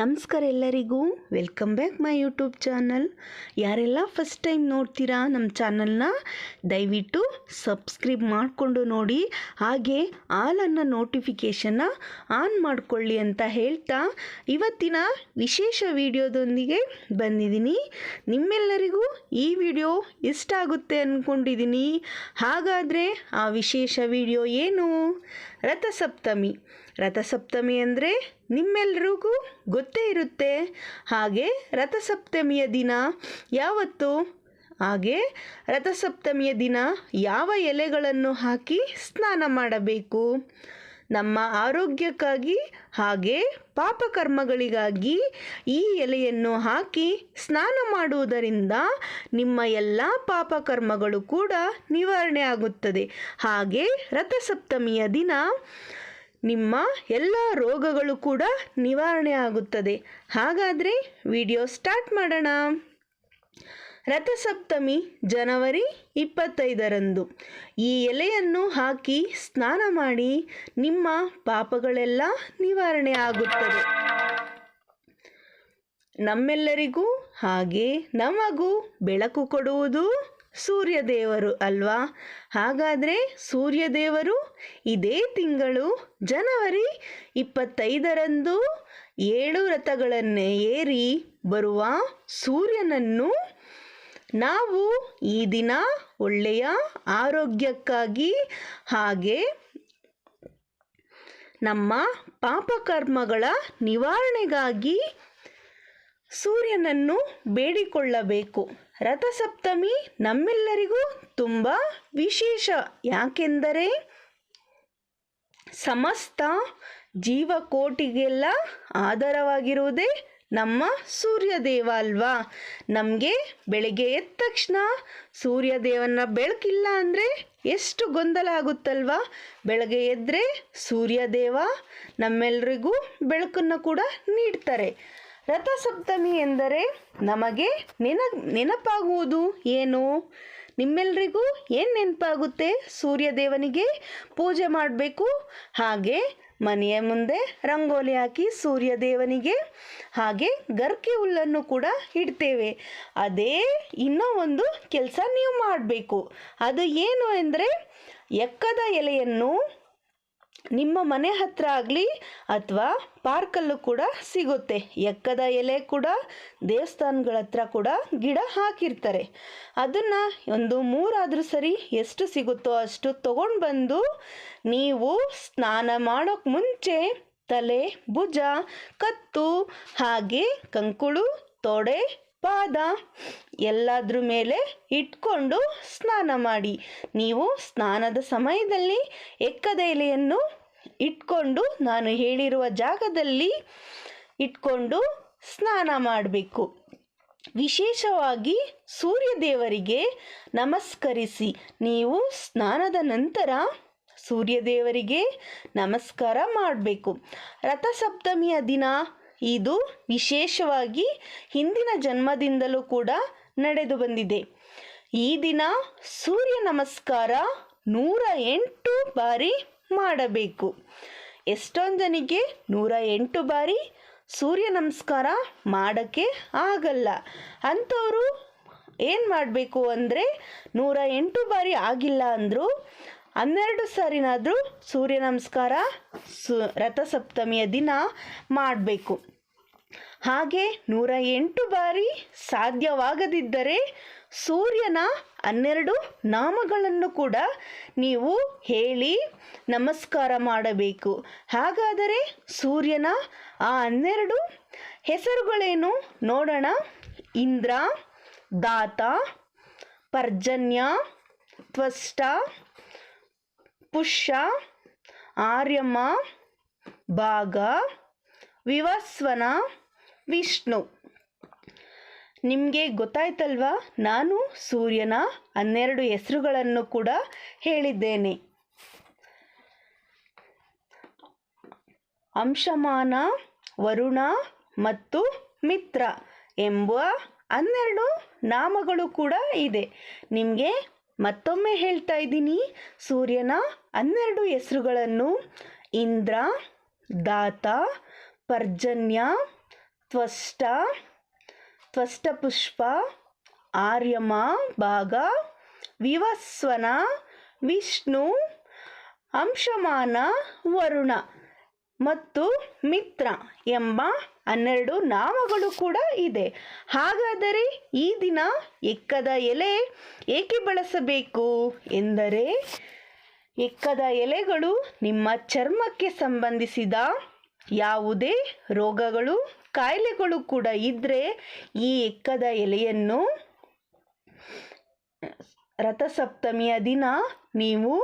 ನಮಸ್ಕಾರ ಎಲ್ಲರಿಗೂ. Welcome back my YouTube channel ಯಾರೆಲ್ಲ ಫಸ್ಟ್ ಟೈಮ್ ನೋಡ್ತೀರಾ ನಮ್ಮ ಚಾನಲ್ನ ದಯವಿಟ್ಟು ಸಬ್ಸ್ಕ್ರೈಬ್ ಮಾಡಿಕೊಂಡು ನೋಡಿ. ಹಾಗೆ ಆಲ್ ಅನ್ನೋ ನೋಟಿಫಿಕೇಷನ್ನ ಆನ್ ಮಾಡಿಕೊಳ್ಳಿ ಅಂತ ಹೇಳ್ತಾ ಇವತ್ತಿನ ವಿಶೇಷ ವಿಡಿಯೋದೊಂದಿಗೆ ಬಂದಿದ್ದೀನಿ. ನಿಮ್ಮೆಲ್ಲರಿಗೂ ಈ ವಿಡಿಯೋ ಇಷ್ಟ ಆಗುತ್ತೆ ಅಂದ್ಕೊಂಡಿದ್ದೀನಿ ಹಾಗಾದರೆ ಆ ವಿಶೇಷ ವಿಡಿಯೋ ಏನು? ರಥಸಪ್ತಮಿ. ರಥಸಪ್ತಮಿ ಅಂದರೆ ನಿಮ್ಮೆಲ್ರಿಗೂ ಗೊತ್ತೇ ಇರುತ್ತೆ. ಹಾಗೆ ರಥಸಪ್ತಮಿಯ ದಿನ ಯಾವತ್ತು? ಹಾಗೆ ರಥಸಪ್ತಮಿಯ ದಿನ ಯಾವ ಎಲೆಗಳನ್ನು ಹಾಕಿ ಸ್ನಾನ ಮಾಡಬೇಕು? ನಮ್ಮ ಆರೋಗ್ಯಕ್ಕಾಗಿ ಹಾಗೆ ಪಾಪಕರ್ಮಗಳಿಗಾಗಿ ಈ ಎಲೆಯನ್ನು ಹಾಕಿ ಸ್ನಾನ ಮಾಡುವುದರಿಂದ ನಿಮ್ಮ ಎಲ್ಲ ಪಾಪಕರ್ಮಗಳು ಕೂಡ ನಿವಾರಣೆ ಆಗುತ್ತದೆ. ಹಾಗೆ ರಥಸಪ್ತಮಿಯ ದಿನ ನಿಮ್ಮ ಎಲ್ಲ ರೋಗಗಳು ಕೂಡ ನಿವಾರಣೆ ಆಗುತ್ತದೆ. ಹಾಗಾದರೆ ವಿಡಿಯೋ ಸ್ಟಾರ್ಟ್ ಮಾಡೋಣ. ರಥಸಪ್ತಮಿ, ಜನವರಿ ಇಪ್ಪತ್ತೈದರಂದು. ಈ ಎಲೆಯನ್ನು ಹಾಕಿ ಸ್ನಾನ ಮಾಡಿ ನಿಮ್ಮ ಪಾಪಗಳೆಲ್ಲ ನಿವಾರಣೆ ಆಗುತ್ತದೆ. ನಮ್ಮೆಲ್ಲರಿಗೂ ಹಾಗೆ ನಮಗೂ ಬೆಳಕು ಕೊಡುವುದು. ಸೂರ್ಯದೇವರು ಅಲ್ವಾ? ಹಾಗಾದರೆ ಸೂರ್ಯದೇವರು ಇದೇ ತಿಂಗಳು ಜನವರಿ ಇಪ್ಪತ್ತೈದರಂದು ಏಳು ರಥಗಳನ್ನು ಏರಿ ಬರುವ ಸೂರ್ಯನನ್ನು ನಾವು ಈ ದಿನ ಒಳ್ಳೆಯ ಆರೋಗ್ಯಕ್ಕಾಗಿ ಹಾಗೆ ನಮ್ಮ ಪಾಪಕರ್ಮಗಳ ನಿವಾರಣೆಗಾಗಿ ಸೂರ್ಯನನ್ನು ಬೇಡಿಕೊಳ್ಳಬೇಕು. ರಥಸಪ್ತಮಿ ನಮ್ಮೆಲ್ಲರಿಗೂ ತುಂಬ ವಿಶೇಷ. ಯಾಕೆಂದರೆ ಸಮಸ್ತ ಜೀವಕೋಟಿಗೆಲ್ಲ ಆಧಾರವಾಗಿರುವುದೇ ನಮ್ಮ ಸೂರ್ಯದೇವ ಅಲ್ವಾ? ನಮಗೆ ಬೆಳಗ್ಗೆ ಎದ್ದ ತಕ್ಷಣ ಸೂರ್ಯದೇವನ ಬೆಳಕಿಲ್ಲ ಅಂದರೆ ಎಷ್ಟು ಗೊಂದಲ ಆಗುತ್ತಲ್ವಾ? ಬೆಳಗ್ಗೆ ಎದ್ದರೆ ಸೂರ್ಯದೇವ ನಮ್ಮೆಲ್ಲರಿಗೂ ಬೆಳಕನ್ನು ಕೂಡ ನೀಡ್ತಾರೆ. ರಥಸಪ್ತಮಿ ಎಂದರೆ ನಮಗೆ ನೆನ ನೆನಪಾಗುವುದು ಏನು? ನಿಮ್ಮೆಲ್ಲರಿಗೂ ಏನು ನೆನಪಾಗುತ್ತೆ? ಸೂರ್ಯದೇವನಿಗೆ ಪೂಜೆ ಮಾಡಬೇಕು. ಹಾಗೆ ಮನೆಯ ಮುಂದೆ ರಂಗೋಲಿ ಹಾಕಿ ಸೂರ್ಯದೇವನಿಗೆ, ಹಾಗೆ ಗರ್ಕೆ ಹುಲ್ಲನ್ನು ಕೂಡ ಇಡ್ತೇವೆ. ಅದೇ ಇನ್ನೂ ಒಂದು ಕೆಲಸ ನೀವು ಮಾಡಬೇಕು. ಅದು ಏನು ಅಂದರೆ, ಎಕ್ಕದ ಎಲೆಯನ್ನು ನಿಮ್ಮ ಮನೆ ಹತ್ರ ಆಗಲಿ ಅಥವಾ ಪಾರ್ಕಲ್ಲೂ ಕೂಡ ಸಿಗುತ್ತೆ. ಎಕ್ಕದ ಎಲೆ ಕೂಡ, ದೇವಸ್ಥಾನಗಳ ಹತ್ರ ಕೂಡ ಗಿಡ ಹಾಕಿರ್ತಾರೆ. ಅದನ್ನು ಒಂದು ಮೂರಾದರೂ ಸರಿ ಎಷ್ಟು ಸಿಗುತ್ತೋ ಅಷ್ಟು ತಗೊಂಡು ಬಂದು ನೀವು ಸ್ನಾನ ಮಾಡೋಕ್ಕೆ ಮುಂಚೆ ತಲೆ, ಭುಜ, ಕತ್ತು, ಹಾಗೆ ಕಂಕುಳು, ತೊಡೆ ಪಾದ ಎಲ್ಲದ್ರ ಮೇಲೆ ಇಟ್ಕೊಂಡು ಸ್ನಾನ ಮಾಡಿ. ನೀವು ಸ್ನಾನದ ಸಮಯದಲ್ಲಿ ಎಕ್ಕದ ಎಲೆಯನ್ನು ಇಟ್ಕೊಂಡು, ನಾನು ಹೇಳಿರುವ ಜಾಗದಲ್ಲಿ ಇಟ್ಕೊಂಡು ಸ್ನಾನ ಮಾಡಬೇಕು. ವಿಶೇಷವಾಗಿ ಸೂರ್ಯದೇವರಿಗೆ ನಮಸ್ಕರಿಸಿ. ನೀವು ಸ್ನಾನದ ನಂತರ ಸೂರ್ಯದೇವರಿಗೆ ನಮಸ್ಕಾರ ಮಾಡಬೇಕು. ರಥಸಪ್ತಮಿಯ ದಿನ ಇದು ವಿಶೇಷವಾಗಿ ಹಿಂದಿನ ಜನ್ಮದಿಂದಲೂ ಕೂಡ ನಡೆದು ಬಂದಿದೆ. ಈ ದಿನ ಸೂರ್ಯ ನಮಸ್ಕಾರ ನೂರ ಎಂಟು ಬಾರಿ ಮಾಡಬೇಕು. ಎಷ್ಟೊಂದು ಜನಕ್ಕೆ ನೂರ ಎಂಟು ಬಾರಿ ಸೂರ್ಯ ನಮಸ್ಕಾರ ಮಾಡೋಕ್ಕೆ ಆಗಲ್ಲ. ಅಂಥವರು ಏನು ಮಾಡಬೇಕು ಅಂದರೆ ನೂರ ಎಂಟು ಬಾರಿ ಆಗಿಲ್ಲ ಅಂದರೂ ಹನ್ನೆರಡು ಸಾರಿನಾದರೂ ಸೂರ್ಯ ನಮಸ್ಕಾರ ಸು ರಥಸಪ್ತಮಿಯ ದಿನ ಮಾಡಬೇಕು. ಹಾಗೆ ನೂರ ಎಂಟು ಬಾರಿ ಸಾಧ್ಯವಾಗದಿದ್ದರೆ ಸೂರ್ಯನ ಹನ್ನೆರಡು ನಾಮಗಳನ್ನು ಕೂಡ ನೀವು ಹೇಳಿ ನಮಸ್ಕಾರ ಮಾಡಬೇಕು. ಹಾಗಾದರೆ ಸೂರ್ಯನ ಆ ಹನ್ನೆರಡು ಹೆಸರುಗಳೇನು? ನೋಡೋಣ. ಇಂದ್ರ, ದಾತ, ಪರ್ಜನ್ಯ, ತ್ವಷ್ಟ, ಪುಷ್ಯ, ಆರ್ಯಮ, ಭಾಗ, ವಿವಸ್ವನ ವಿಷ್ಣು. ನಿಮಗೆ ಗೊತ್ತಾಯ್ತಲ್ವಾ? ನಾನು ಸೂರ್ಯನ ಹನ್ನೆರಡು ಹೆಸರುಗಳನ್ನು ಕೂಡ ಹೇಳಿದ್ದೇನೆ. ಅಂಶಮಾನ, ವರುಣ ಮತ್ತು ಮಿತ್ರ ಎಂಬ ಹನ್ನೆರಡು ನಾಮಗಳು ಕೂಡ ಇದೆ. ನಿಮಗೆ ಮತ್ತೊಮ್ಮೆ ಹೇಳ್ತಾ ಇದ್ದೀನಿ. ಸೂರ್ಯನ ಹನ್ನೆರಡು ಹೆಸರುಗಳನ್ನು ಇಂದ್ರ, ದಾತ, ಪರ್ಜನ್ಯ ತ್ವಷ್ಟ ತ್ವಷ್ಟಪುಷ್ಪ ಆರ್ಯಮ, ಭಾಗ, ವಿವಸ್ವನ, ವಿಷ್ಣು, ಅಂಶಮಾನ, ವರುಣ ಮತ್ತು ಮಿತ್ರ ಎಂಬ ಹನ್ನೆರಡು ನಾಮಗಳು ಕೂಡ ಇದೆ. ಹಾಗಾದರೆ ಈ ದಿನ ಎಕ್ಕದ ಎಲೆ ಏಕೆ ಬಳಸಬೇಕು ಎಂದರೆ, ಎಕ್ಕದ ಎಲೆಗಳು ನಿಮ್ಮ ಚರ್ಮಕ್ಕೆ ಸಂಬಂಧಿಸಿದ ಯಾವುದೇ ರೋಗಗಳು ಕಾಯಿಲೆಗಳು ಕೂಡ ಇದ್ದರೆ ಈ ಎಕ್ಕದ ಎಲೆಯನ್ನು ರಥಸಪ್ತಮಿಯ ದಿನ ನೀವು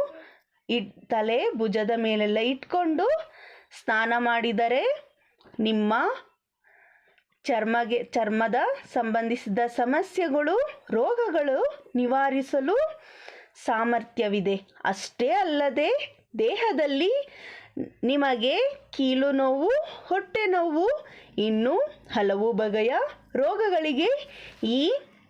ಇಟ್ ತಲೆ ಭುಜದ ಮೇಲೆಲ್ಲ ಇಟ್ಕೊಂಡು ಸ್ನಾನ ಮಾಡಿದರೆ ನಿಮ್ಮ ಚರ್ಮಗೆ, ಚರ್ಮದ ಸಂಬಂಧಿಸಿದ ಸಮಸ್ಯೆಗಳು, ರೋಗಗಳು ನಿವಾರಿಸಲು ಸಾಮರ್ಥ್ಯವಿದೆ. ಅಷ್ಟೇ ಅಲ್ಲದೆ ದೇಹದಲ್ಲಿ ನಿಮಗೆ ಕೀಲು ನೋವು, ಹೊಟ್ಟೆ ನೋವು, ಇನ್ನೂ ಹಲವು ಬಗೆಯ ರೋಗಗಳಿಗೆ ಈ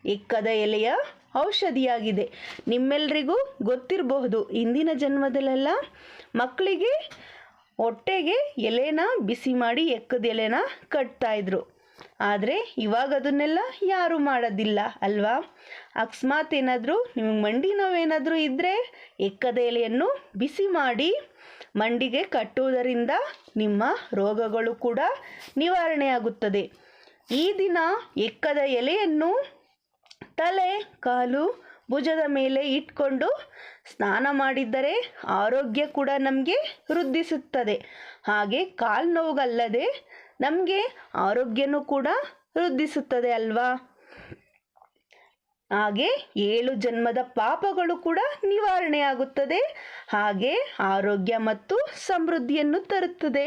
ಎಕ್ಕದ ಎಲೆಯ ಔಷಧಿಯಾಗಿದೆ. ನಿಮ್ಮೆಲ್ಲರಿಗೂ ಗೊತ್ತಿರಬಹುದು, ಇಂದಿನ ಜನ್ಮದಲ್ಲೆಲ್ಲ ಮಕ್ಕಳಿಗೆ ಹೊಟ್ಟೆಗೆ ಎಲೆನ ಬಿಸಿ ಮಾಡಿ ಎಕ್ಕದ ಎಲೆನ ಕಟ್ತಾಯಿದ್ರು ಆದರೆ ಇವಾಗ ಅದನ್ನೆಲ್ಲ ಯಾರೂ ಮಾಡೋದಿಲ್ಲ, ಅಲ್ವಾ? ಅಕಸ್ಮಾತ್ ಏನಾದರೂ, ನಿಮಗೆ ಮಂಡಿ ನೋವೇನಾದರೂ ಇದ್ದರೆ ಎಕ್ಕದ ಎಲೆಯನ್ನು ಬಿಸಿ ಮಾಡಿ ಮಂಡಿಗೆ ಕಟ್ಟುವುದರಿಂದ ನಿಮ್ಮ ರೋಗಗಳು ಕೂಡ ನಿವಾರಣೆಯಾಗುತ್ತದೆ. ಈ ದಿನ ಎಕ್ಕದ ಎಲೆಯನ್ನು ತಲೆ, ಕಾಲು, ಭುಜದ ಮೇಲೆ ಇಟ್ಕೊಂಡು ಸ್ನಾನ ಮಾಡಿದ್ದರೆ ಆರೋಗ್ಯ ಕೂಡ ನಮಗೆ ವೃದ್ಧಿಸುತ್ತದೆ. ಹಾಗೆ ಕಾಲು ನೋವುಗಲ್ಲದೆ ನಮಗೆ ಆರೋಗ್ಯನೂ ಕೂಡ ವೃದ್ಧಿಸುತ್ತದೆ ಅಲ್ವಾ? ಹಾಗೆ ಏಳು ಜನ್ಮದ ಪಾಪಗಳು ಕೂಡ ನಿವಾರಣೆಯಾಗುತ್ತದೆ. ಹಾಗೆ ಆರೋಗ್ಯ ಮತ್ತು ಸಮೃದ್ಧಿಯನ್ನು ತರುತ್ತದೆ.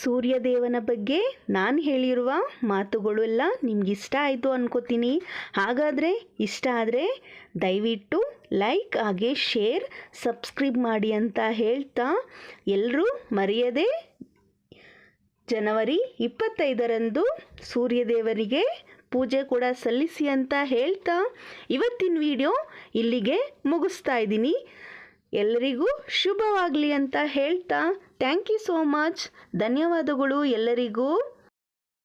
ಸೂರ್ಯದೇವನ ಬಗ್ಗೆ ನಾನು ಹೇಳಿರುವ ಮಾತುಗಳು ಎಲ್ಲ ನಿಮ್ಗೆ ಇಷ್ಟ ಆಯಿತು ಅನ್ಕೋತೀನಿ. ಹಾಗಾದರೆ ಇಷ್ಟ ಆದರೆ ದಯವಿಟ್ಟು ಲೈಕ್ ಹಾಗೆ ಶೇರ್, ಸಬ್ಸ್ಕ್ರೈಬ್ ಮಾಡಿ ಅಂತ ಹೇಳ್ತಾ ಎಲ್ಲರೂ ಮರೆಯದೆ ಜನವರಿ ಇಪ್ಪತ್ತೈದರಂದು ಸೂರ್ಯದೇವರಿಗೆ ಪೂಜೆ ಕೂಡ ಸಲ್ಲಿಸಿ ಅಂತ ಹೇಳ್ತಾ ಇವತ್ತಿನ ವಿಡಿಯೋ ಇಲ್ಲಿಗೆ ಮುಗಿಸ್ತಾ ಇದ್ದೀನಿ. ಎಲ್ಲರಿಗೂ ಶುಭವಾಗಲಿ ಅಂತ ಹೇಳ್ತಾ. ಥ್ಯಾಂಕ್ ಯು ಸೋ ಮಚ್ ಧನ್ಯವಾದಗಳು ಎಲ್ಲರಿಗೂ.